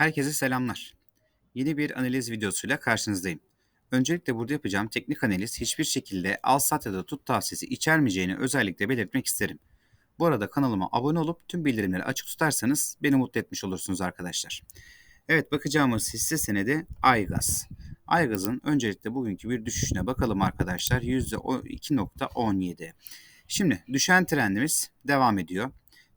Herkese selamlar. Yeni bir analiz videosuyla karşınızdayım. Öncelikle burada yapacağım teknik analiz hiçbir şekilde al sat ya da tut tavsiyesi içermeyeceğini özellikle belirtmek isterim. Bu arada kanalıma abone olup tüm bildirimleri açık tutarsanız beni mutlu etmiş olursunuz arkadaşlar. Evet bakacağımız hisse senedi Aygaz. Aygaz'ın öncelikle bugünkü bir düşüşüne bakalım arkadaşlar. %2.17. Şimdi düşen trendimiz devam ediyor.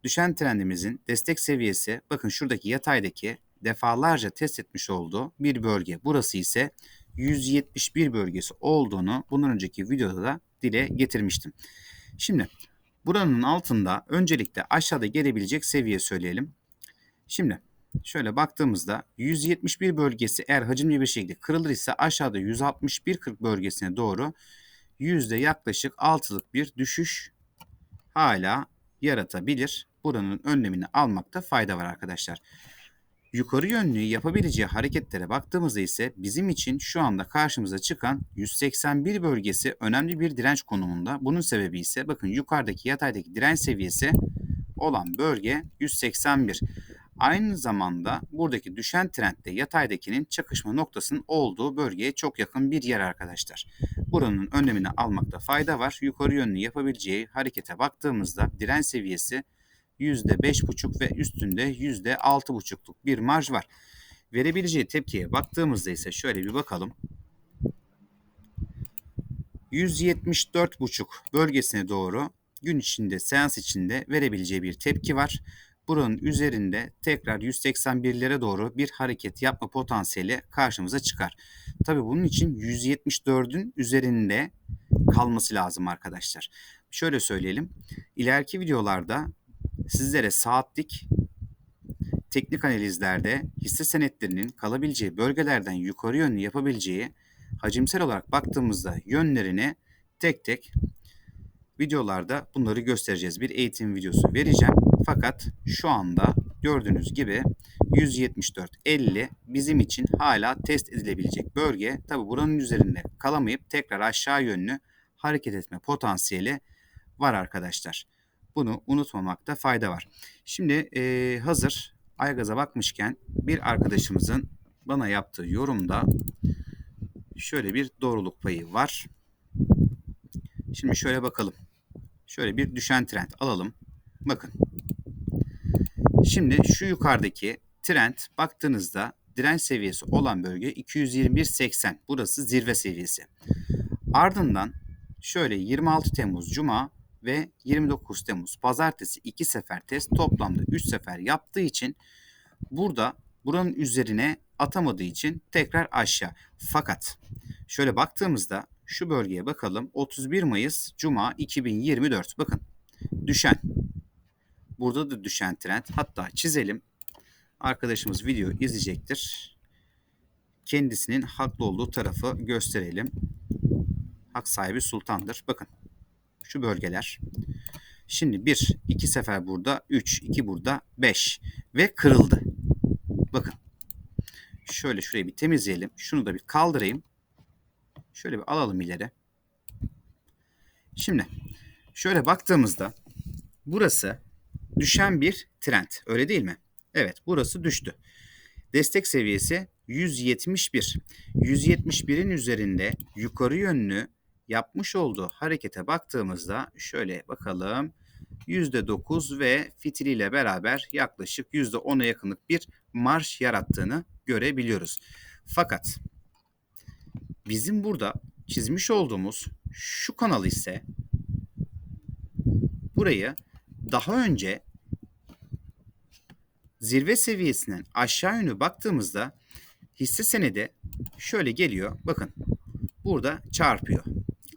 Düşen trendimizin destek seviyesi bakın şuradaki yataydaki defalarca test etmiş olduğu bir bölge. Burası ise 171 bölgesi olduğunu bundan önceki videoda da dile getirmiştim. Şimdi buranın altında öncelikle aşağıda gelebilecek seviye söyleyelim. Şimdi şöyle baktığımızda 171 bölgesi eğer hacimli bir şekilde kırılır ise aşağıda 161.40 bölgesine doğru yüzde yaklaşık 6'lık bir düşüş hala yaratabilir. Buranın önlemini almakta fayda var arkadaşlar. Yukarı yönlü yapabileceği hareketlere baktığımızda ise bizim için şu anda karşımıza çıkan 181 bölgesi önemli bir direnç konumunda. Bunun sebebi ise bakın yukarıdaki yataydaki direnç seviyesi olan bölge 181. Aynı zamanda buradaki düşen trendde yataydakinin çakışma noktasının olduğu bölgeye çok yakın bir yer arkadaşlar. Buranın önlemini almakta fayda var. Yukarı yönlü yapabileceği harekete baktığımızda direnç seviyesi %5,5 ve üstünde %6,5'luk bir marj var. Verebileceği tepkiye baktığımızda ise şöyle bir bakalım. 174,5 bölgesine doğru gün içinde seans içinde verebileceği bir tepki var. Buranın üzerinde tekrar 181'lere doğru bir hareket yapma potansiyeli karşımıza çıkar. Tabi bunun için 174'ün üzerinde kalması lazım arkadaşlar. Şöyle söyleyelim. İleriki videolarda sizlere saatlik teknik analizlerde hisse senetlerinin kalabileceği bölgelerden yukarı yönlü yapabileceği hacimsel olarak baktığımızda yönlerini tek tek videolarda bunları göstereceğiz. Bir eğitim videosu vereceğim. Fakat şu anda gördüğünüz gibi 174.50 bizim için hala test edilebilecek bölge. Tabi buranın üzerinde kalamayıp tekrar aşağı yönlü hareket etme potansiyeli var arkadaşlar. Bunu unutmamakta fayda var. Şimdi e, hazır Aygaz'a bakmışken bir arkadaşımızın bana yaptığı yorumda şöyle bir doğruluk payı var. Şimdi şöyle bakalım. Şöyle bir düşen trend alalım. Bakın. Şimdi şu yukarıdaki trend baktığınızda direnç seviyesi olan bölge 221.80. Burası zirve seviyesi. Ardından şöyle 26 Temmuz Cuma ve 29 Temmuz pazartesi 2 sefer test toplamda 3 sefer yaptığı için burada buranın üzerine atamadığı için tekrar aşağı. Fakat şöyle baktığımızda şu bölgeye bakalım. 31 Mayıs Cuma 2024. Bakın düşen. Burada da düşen trend. Hatta çizelim. Arkadaşımız video izleyecektir. Kendisinin haklı olduğu tarafı gösterelim. Hak sahibi sultandır. Bakın şu bölgeler. Şimdi 1, 2 sefer burada, 3, 2 burada, 5 ve kırıldı. Bakın. Şöyle şurayı bir temizleyelim. Şunu da bir kaldırayım. Şöyle bir alalım ileri. Şimdi şöyle baktığımızda burası düşen bir trend. Öyle değil mi? Evet burası düştü. Destek seviyesi 171. 171'in üzerinde yukarı yönlü yapmış olduğu harekete baktığımızda şöyle bakalım. %9 ve fitiliyle beraber yaklaşık %10'a yakınlık bir marş yarattığını görebiliyoruz. Fakat bizim burada çizmiş olduğumuz şu kanal ise burayı daha önce zirve seviyesinden aşağı yönlü baktığımızda hisse senedi şöyle geliyor. Bakın burada çarpıyor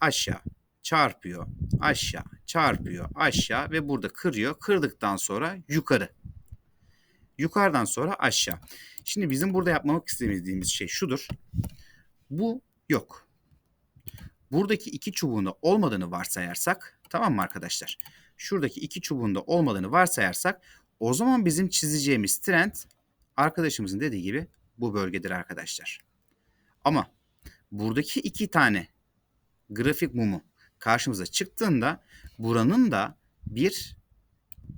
aşağı çarpıyor, aşağı çarpıyor, aşağı ve burada kırıyor. Kırdıktan sonra yukarı. Yukarıdan sonra aşağı. Şimdi bizim burada yapmak istediğimiz şey şudur. Bu yok. Buradaki iki çubuğunda olmadığını varsayarsak tamam mı arkadaşlar? Şuradaki iki çubuğunda olmadığını varsayarsak o zaman bizim çizeceğimiz trend arkadaşımızın dediği gibi bu bölgedir arkadaşlar. Ama buradaki iki tane grafik mumu karşımıza çıktığında buranın da bir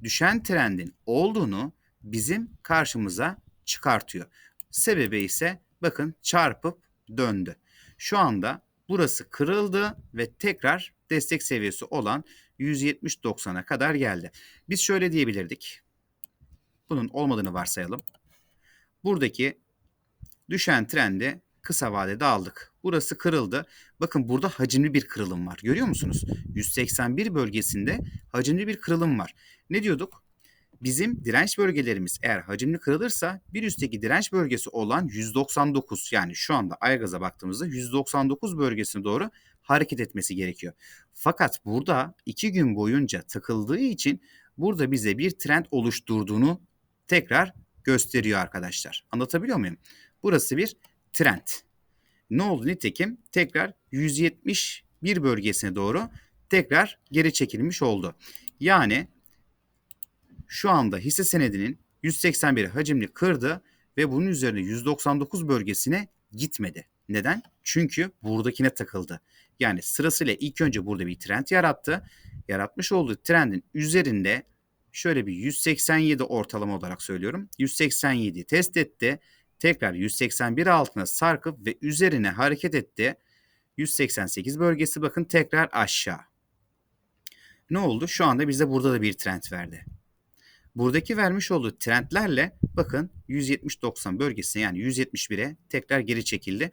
düşen trendin olduğunu bizim karşımıza çıkartıyor. Sebebi ise bakın çarpıp döndü. Şu anda burası kırıldı ve tekrar destek seviyesi olan 170-90'a kadar geldi. Biz şöyle diyebilirdik. Bunun olmadığını varsayalım. Buradaki düşen trendi kısa vadede aldık. Burası kırıldı. Bakın burada hacimli bir kırılım var. Görüyor musunuz? 181 bölgesinde hacimli bir kırılım var. Ne diyorduk? Bizim direnç bölgelerimiz eğer hacimli kırılırsa bir üstteki direnç bölgesi olan 199 yani şu anda Aygaz'a baktığımızda 199 bölgesine doğru hareket etmesi gerekiyor. Fakat burada 2 gün boyunca takıldığı için burada bize bir trend oluşturduğunu tekrar gösteriyor arkadaşlar. Anlatabiliyor muyum? Burası bir trend. Ne oldu nitekim? Tekrar 171 bölgesine doğru tekrar geri çekilmiş oldu. Yani şu anda hisse senedinin 181 hacimli kırdı ve bunun üzerine 199 bölgesine gitmedi. Neden? Çünkü buradakine takıldı. Yani sırasıyla ilk önce burada bir trend yarattı. Yaratmış olduğu trendin üzerinde şöyle bir 187 ortalama olarak söylüyorum. 187 test etti. Tekrar 181 altına sarkıp ve üzerine hareket etti. 188 bölgesi bakın tekrar aşağı. Ne oldu? Şu anda bize burada da bir trend verdi. Buradaki vermiş olduğu trendlerle bakın 170-90 bölgesine yani 171'e tekrar geri çekildi.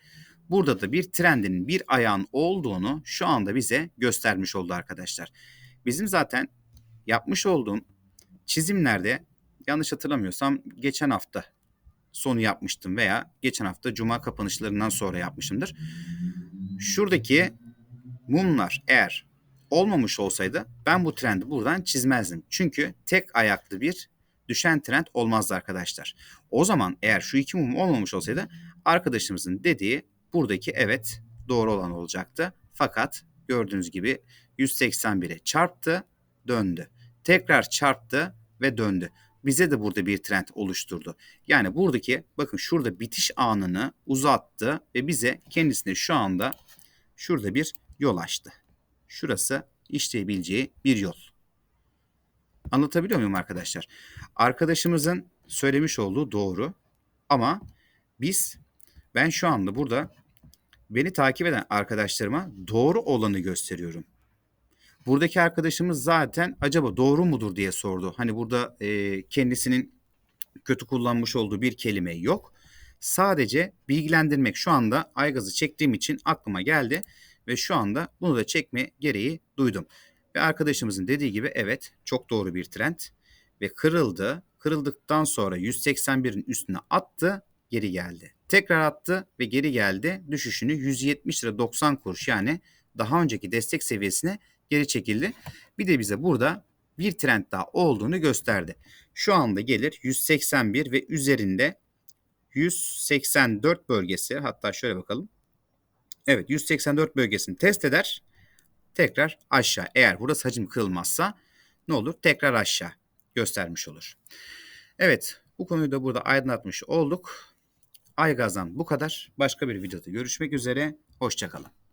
Burada da bir trendin bir ayağın olduğunu şu anda bize göstermiş oldu arkadaşlar. Bizim zaten yapmış olduğum çizimlerde yanlış hatırlamıyorsam geçen hafta sonu yapmıştım veya geçen hafta cuma kapanışlarından sonra yapmışımdır. Şuradaki mumlar eğer olmamış olsaydı ben bu trendi buradan çizmezdim. Çünkü tek ayaklı bir düşen trend olmazdı arkadaşlar. O zaman eğer şu iki mum olmamış olsaydı arkadaşımızın dediği buradaki evet doğru olan olacaktı. Fakat gördüğünüz gibi 181'e çarptı, döndü. Tekrar çarptı ve döndü. Bize de burada bir trend oluşturdu. Yani buradaki bakın şurada bitiş anını uzattı ve bize kendisine şu anda şurada bir yol açtı. Şurası işleyebileceği bir yol. Anlatabiliyor muyum arkadaşlar? Arkadaşımızın söylemiş olduğu doğru ama biz ben şu anda burada beni takip eden arkadaşlarıma doğru olanı gösteriyorum. Buradaki arkadaşımız zaten acaba doğru mudur diye sordu. Hani burada e, kendisinin kötü kullanmış olduğu bir kelime yok. Sadece bilgilendirmek şu anda aygazı çektiğim için aklıma geldi ve şu anda bunu da çekme gereği duydum. Ve arkadaşımızın dediği gibi evet çok doğru bir trend ve kırıldı. Kırıldıktan sonra 181'in üstüne attı, geri geldi. Tekrar attı ve geri geldi. Düşüşünü 170 lira 90 kuruş yani daha önceki destek seviyesine geri çekildi. Bir de bize burada bir trend daha olduğunu gösterdi. Şu anda gelir 181 ve üzerinde 184 bölgesi hatta şöyle bakalım. Evet 184 bölgesini test eder. Tekrar aşağı. Eğer burası hacim kırılmazsa ne olur? Tekrar aşağı göstermiş olur. Evet bu konuyu da burada aydınlatmış olduk. Aygaz'dan bu kadar. Başka bir videoda görüşmek üzere. Hoşçakalın.